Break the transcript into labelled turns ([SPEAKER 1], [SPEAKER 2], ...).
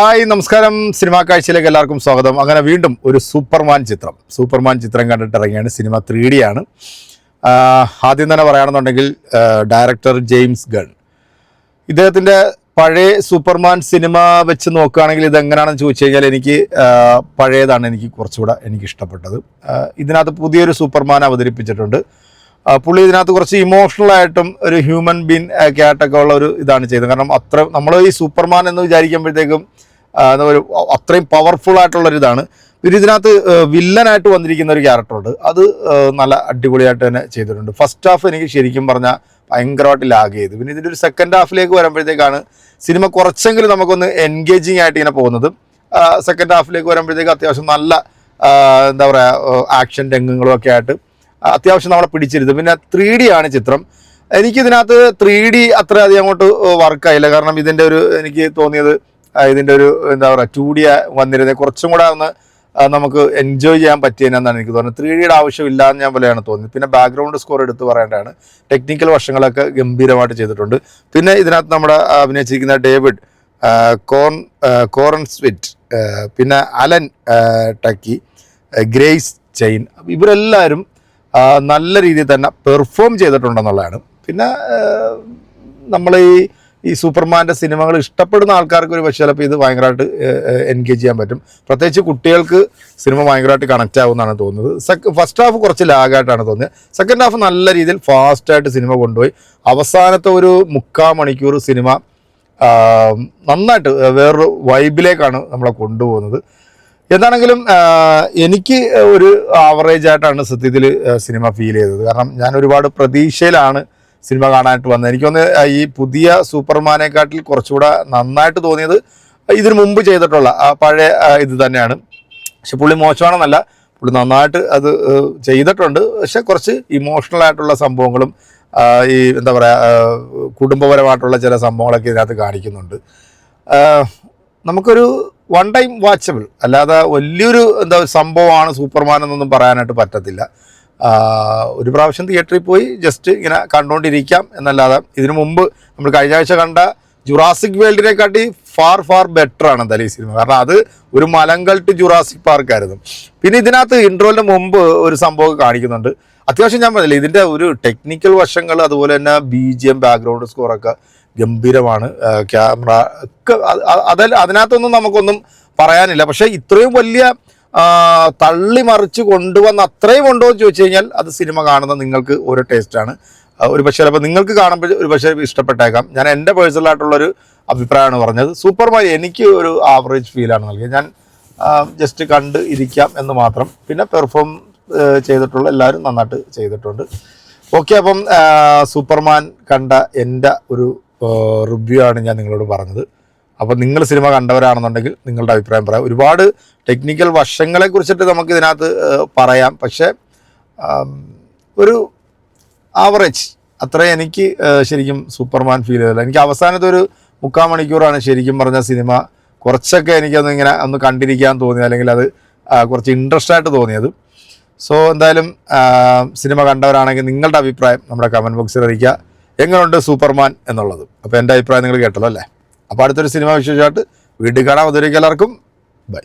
[SPEAKER 1] Hi നമസ്കാരം. Cinema കാഴ്ചയിലേക്ക് എല്ലാവർക്കും സ്വാഗതം. അങ്ങനെ വീണ്ടും ഒരു സൂപ്പർമാൻ ചിത്രം. സൂപ്പർമാൻ ചിത്രം കണ്ടിട്ട് ഇറങ്ങിയാണ്. സിനിമ ത്രീ ഡി ആണ് ആദ്യം തന്നെ പറയുകയാണെന്നുണ്ടെങ്കിൽ ഡയറക്ടർ ജെയിംസ് ഗൺ. ഇദ്ദേഹത്തിന്റെ പഴയ സൂപ്പർമാൻ സിനിമ വെച്ച് നോക്കുകയാണെങ്കിൽ ഇതെങ്ങനെയാണെന്ന് ചോദിച്ചു കഴിഞ്ഞാൽ എനിക്ക് പഴയതാണ് എനിക്ക് കുറച്ചുകൂടെ എനിക്ക് ഇഷ്ടപ്പെട്ടത് ഇതിനകത്ത് പുതിയൊരു സൂപ്പർമാൻ അവതരിപ്പിച്ചിട്ടുണ്ട്. പുള്ളി ഇതിനകത്ത് കുറച്ച് ഇമോഷണൽ ആയിട്ടും ഒരു ഹ്യൂമൻ ബീൻ ആയിട്ടൊക്കെ ഉള്ള ഒരു ഇതാണ് ചെയ്തത്. കാരണം അത്ര നമ്മൾ ഈ സൂപ്പർമാൻ എന്ന് വിചാരിക്കുമ്പോഴത്തേക്കും എന്താ ഒരു അത്രയും പവർഫുൾ ആയിട്ടുള്ള ഒരു ഇതാണ്. പിന്നെ ഇതിനകത്ത് വില്ലനായിട്ട് വന്നിരിക്കുന്ന ഒരു ക്യാരക്ടറുണ്ട് അത് നല്ല അടിപൊളിയായിട്ട് തന്നെ ചെയ്തിട്ടുണ്ട്. ഫസ്റ്റ് ഹാഫ് എനിക്ക് ശരിക്കും പറഞ്ഞാൽ ഭയങ്കരമായിട്ട് ലാഗ് ചെയ്തു. പിന്നെ ഇതിന്റെ ഒരു സെക്കൻഡ് ഹാഫിലേക്ക് വരുമ്പോഴത്തേക്കാണ് സിനിമ കുറച്ചെങ്കിലും നമുക്കൊന്ന് എൻഗേജിങ് ആയിട്ട് ഇങ്ങനെ പോകുന്നത്. സെക്കൻഡ് ഹാഫിലേക്ക് വരുമ്പോഴത്തേക്ക് അത്യാവശ്യം നല്ല എന്താ പറയുക ആക്ഷൻ രംഗങ്ങളും ഒക്കെ ആയിട്ട് അത്യാവശ്യം നമ്മളെ പിടിച്ചിരുത് പിന്നെ ത്രീ ഡി ആണ് ചിത്രം. എനിക്കിതിനകത്ത് ത്രീ ഡി അത്ര അധികം അങ്ങോട്ട് വർക്കായില്ല കാരണം ഇതിന്റെ ഒരു എനിക്ക് തോന്നിയത് ഇതിന്റെ ഒരു എന്താ പറയുക ടു ഡി വന്നിരുന്നത് കുറച്ചും കൂടെ ഒന്ന് നമുക്ക് എൻജോയ് ചെയ്യാൻ പറ്റിയെന്നാണ് എനിക്ക് തോന്നുന്നത്. ത്രീ ഡിയുടെ ആവശ്യമില്ല എന്ന് ഞാൻ പോലെയാണ് തോന്നിയത് പിന്നെ ബാക്ക്ഗ്രൗണ്ട് സ്കോർ എടുത്ത് പറയേണ്ടതാണ്. ടെക്നിക്കൽ വശങ്ങളൊക്കെ ഗംഭീരമായിട്ട് ചെയ്തിട്ടുണ്ട്. പിന്നെ ഇതിനകത്ത് നമ്മുടെ അഭിനയിച്ചിരിക്കുന്ന ഡേവിഡ് കോൺ കോറൻ സ്വിറ്റ് പിന്നെ അലൻ ടക്കി ഗ്രേസ് ചെയിൻ ഇവരെല്ലാവരും നല്ല രീതിയിൽ തന്നെ പെർഫോം ചെയ്തിട്ടുണ്ടെന്നുള്ളതാണ്. പിന്നെ നമ്മൾ ഈ ഈ സൂപ്പർമാന്റെ സിനിമകൾ ഇഷ്ടപ്പെടുന്ന ആൾക്കാർക്ക് ഒരു പക്ഷേ ചിലപ്പോൾ ഇത് ഭയങ്കരമായിട്ട് എൻഗേജ് ചെയ്യാൻ പറ്റും. പ്രത്യേകിച്ച് കുട്ടികൾക്ക് സിനിമ ഭയങ്കരമായിട്ട് കണക്റ്റ് ആവുമെന്നാണ് തോന്നുന്നത്. സെക്ക് ഫസ്റ്റ് ഹാഫ് കുറച്ച് ലാഗായിട്ടാണ് തോന്നിയത്. സെക്കൻഡ് ഹാഫ് നല്ല രീതിയിൽ ഫാസ്റ്റായിട്ട് സിനിമ കൊണ്ടുപോയി. അവസാനത്തെ ഒരു മുക്കാൽ മണിക്കൂർ സിനിമ നന്നായിട്ട് വേറൊരു വൈബിലേക്കാണ് നമ്മളെ കൊണ്ടുപോകുന്നത്. എന്താണെങ്കിലും എനിക്ക് ഒരു ആവറേജ് ആയിട്ടാണ് സത്യത്തിൽ സിനിമ ഫീൽ ചെയ്തത്. കാരണം ഞാൻ ഒരുപാട് പ്രതീക്ഷയിലാണ് സിനിമ കാണാനായിട്ട് വന്നത്. എനിക്കൊന്ന് ഈ പുതിയ സൂപ്പർമാനെക്കാട്ടിൽ കുറച്ചുകൂടെ നന്നായിട്ട് തോന്നിയത് ഇതിനു മുമ്പ് ചെയ്തിട്ടുള്ള പഴയ ഇത് തന്നെയാണ്. പക്ഷെ പുള്ളി മോശമാണെന്നല്ല പുള്ളി നന്നായിട്ട് അത് ചെയ്തിട്ടുണ്ട്. പക്ഷെ കുറച്ച് ഇമോഷണൽ ആയിട്ടുള്ള സംഭവങ്ങളും ഈ എന്താ പറയുക കുടുംബപരമായിട്ടുള്ള ചില സംഭവങ്ങളൊക്കെ ഇതിനകത്ത് കാണിക്കുന്നുണ്ട്. നമുക്കൊരു വൺ ടൈം വാച്ചബിൾ അല്ലാതെ വലിയൊരു എന്താ സംഭവമാണ് സൂപ്പർമാൻ എന്നൊന്നും പറയാനായിട്ട് പറ്റത്തില്ല. ഒരു പ്രാവശ്യം തിയേറ്ററിൽ പോയി ജസ്റ്റ് ഇങ്ങനെ കണ്ടുകൊണ്ടിരിക്കാം എന്നല്ലാതെ ഇതിനു മുമ്പ് നമ്മൾ കഴിഞ്ഞ ആഴ്ച കണ്ട ജുറാസിക് വേൾഡിനെക്കാട്ടി ഫാർ ഫാർ ബെറ്റർ ആണ് എന്തായാലും ഈ സിനിമ കാരണം അത് ഒരു മലങ്കൾട്ട് ജുറാസിക് പാർക്കായിരുന്നു പിന്നെ ഇതിനകത്ത് ഇൻട്രോലിന് മുമ്പ് ഒരു സംഭവം കാണിക്കുന്നുണ്ട്. അത്യാവശ്യം ഞാൻ പറഞ്ഞില്ല ഇതിന്റെ ഒരു ടെക്നിക്കൽ വശങ്ങൾ അതുപോലെ തന്നെ ബി ജി എം ബാക്ക്ഗ്രൗണ്ട് സ്കോറൊക്കെ ഗംഭീരമാണ്. ക്യാമറ ഒക്കെ അത്- അത് അതിൽ അതിനകത്തൊന്നും നമുക്കൊന്നും പറയാനില്ല. പക്ഷേ ഇത്രയും വലിയ തള്ളി മറിച്ച് കൊണ്ടുവന്ന് അത്രയും ഉണ്ടോ എന്ന് ചോദിച്ചു കഴിഞ്ഞാൽ അത് സിനിമ കാണുന്ന നിങ്ങൾക്ക് ഒരു ടേസ്റ്റാണ് ഒരു പക്ഷേ ചിലപ്പോൾ നിങ്ങൾക്ക് കാണുമ്പോൾ ഒരു പക്ഷേ ഇഷ്ടപ്പെട്ടേക്കാം. ഞാൻ എന്റെ പേഴ്സണലായിട്ടുള്ളൊരു അഭിപ്രായമാണ് പറഞ്ഞത്. സൂപ്പർമാൻ എനിക്ക് ഒരു ആവറേജ് ഫീലാണ് നൽകിയത്. ഞാൻ ജസ്റ്റ് കണ്ട് ഇരിക്കാം എന്ന് മാത്രം. പിന്നെ പെർഫോം ചെയ്തിട്ടുള്ള എല്ലാവരും നന്നായിട്ട് ചെയ്തിട്ടുണ്ട്. ഓക്കെ അപ്പം സൂപ്പർമാൻ കണ്ട എന്റെ ഒരു റിവ്യൂ ആണ് ഞാൻ നിങ്ങളോട് പറഞ്ഞത്. അപ്പോൾ നിങ്ങൾ സിനിമ കണ്ടവരാണെന്നുണ്ടെങ്കിൽ നിങ്ങളുടെ അഭിപ്രായം പറയാം. ഒരുപാട് ടെക്നിക്കൽ വശങ്ങളെ കുറിച്ചിട്ട് നമുക്ക് ഇതിനകത്ത് പറയാം. പക്ഷേ ഒരു ആവറേജ് അത്ര എനിക്ക് ശരിക്കും സൂപ്പർമാൻ ഫീൽ ചെയ്തില്ല. എനിക്ക് അവസാനത്തെ ഒരു മുക്കാൽ മണിക്കൂറാണ് ശരിക്കും പറഞ്ഞ സിനിമ. കുറച്ചൊക്കെ എനിക്കൊന്ന് ഇങ്ങനെ ഒന്ന് കണ്ടിരിക്കാൻ തോന്നി അല്ലെങ്കിൽ അത് കുറച്ച് ഇൻട്രസ്റ്റ് ആയിട്ട് തോന്നിയത്. സോ എന്തായാലും സിനിമ കണ്ടവരാണെങ്കിൽ നിങ്ങളുടെ അഭിപ്രായം നമ്മുടെ കമന്റ് ബോക്സിൽ അറിയിക്കുക. എങ്ങനെയുണ്ട് സൂപ്പർമാൻ എന്നുള്ളത്? അപ്പോൾ എന്റെ അഭിപ്രായം നിങ്ങൾ കേട്ടല്ലോ അല്ലേ അപ്പോൾ അടുത്തൊരു സിനിമ വിശേഷമായിട്ട് വീട്ടിൽ കാണാൻ അവതരിക്കും എല്ലാവർക്കും ബൈ.